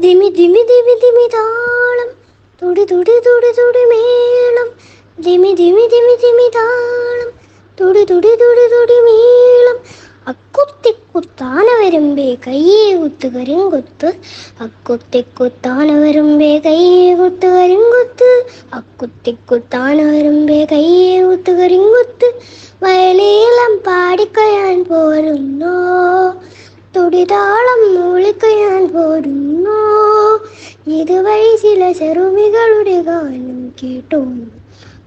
Dimi Dimi Dimi Dimi താളം തുടി തുടി തുടി തുടി മേളം ദിമി ദിമി ദിമി ദിമി താളം തുടി തുടി തുടി തുടി മേളം അക്കുത്തി കുത്താന വരുമ്പേ കയ്യെ കുത്ത് കരിങ്കുത്ത് അക്കുത്തി കുത്താന വരുമ്പേ കയ്യെ കുത്ത് കരിങ്കുത്ത് അക്കുത്തി കുത്താന വരുമ്പേ കയ്യെ കുത്ത് കരിങ്കുത്ത് വയലീളം പാടിക്കയാൻ പോരുന്നോ തുടിതാളം മൂളിക്കയാൻ പോരുന്നു. ഇതുവഴി ചില ചെറുമികളുടെ ഗാനം കേട്ടു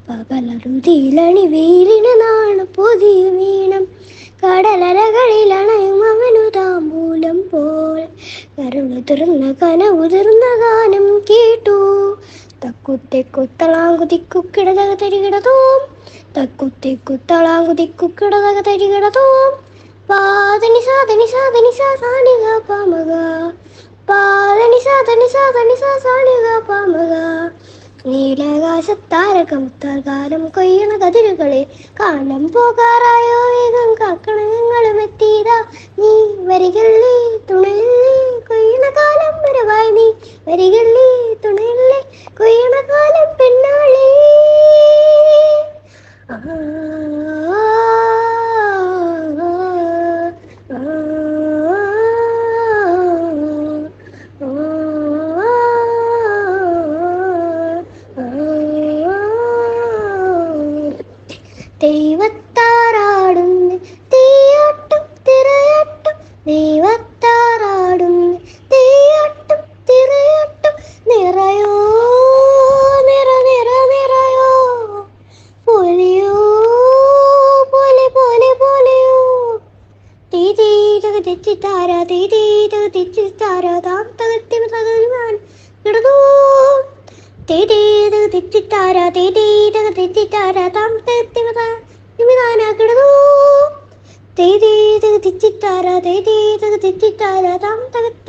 പകലറുതിയിലണി വെയിലിന് നാണ് പുതിയ വീണം. കടലരകളിൽ അണയും അവനു താമ്പൂലം പോൽ. കരുളുതിർന്ന കന ഉതിർന്ന ഗാനം കേട്ടു. തക്കുത്തെ കുത്തളാങ്കുതിക്കുക്കിടതക തരികിടതോം. തക്കുത്തെ കുത്തളാങ്കുതിക്കുക്കിടതക തരികിടതോം. പാദനി സാധനി സാധനി സാണിക പാമക പാദനി സാധനി സാധനി സാണിക പാമക നീലാകാശത്താരകം കാലം കൊയ്യണ കതിരുകളെ കാലം പോകാറായോ വേഗം കാക്കണങ്ങളും എത്തിയതാ നീ. വരികല്ലേ തുണയില്ലേ കൊയ്യണ കാലം വരവായി നീ. വരികല്ലേ തുണയില്ലേ കൊയ്യണ കാലം പെണ്ണാളേ. ദൈവത്താറാടുന്നു. തീയാട്ടും തിരയാട്ടും ദൈവത്താറാടുന്നു. തീയാട്ടും തിരയാട്ടും നിറയോ നിറ നിറ നിറയോ. പൊലിയോ പോലെ പോലെ പോലെയോ. തീതീ തക താര തീതീ തക താര. താം തകത്തിമ തകരുവാൻ കിടന്നു തീതീ താര തെച്ചിത്താര തീതീ തക താര. താം தெய்தீதகு திச்சித்தாரா தெய்தீதகு திச்சித்தாரா தாம் தகத்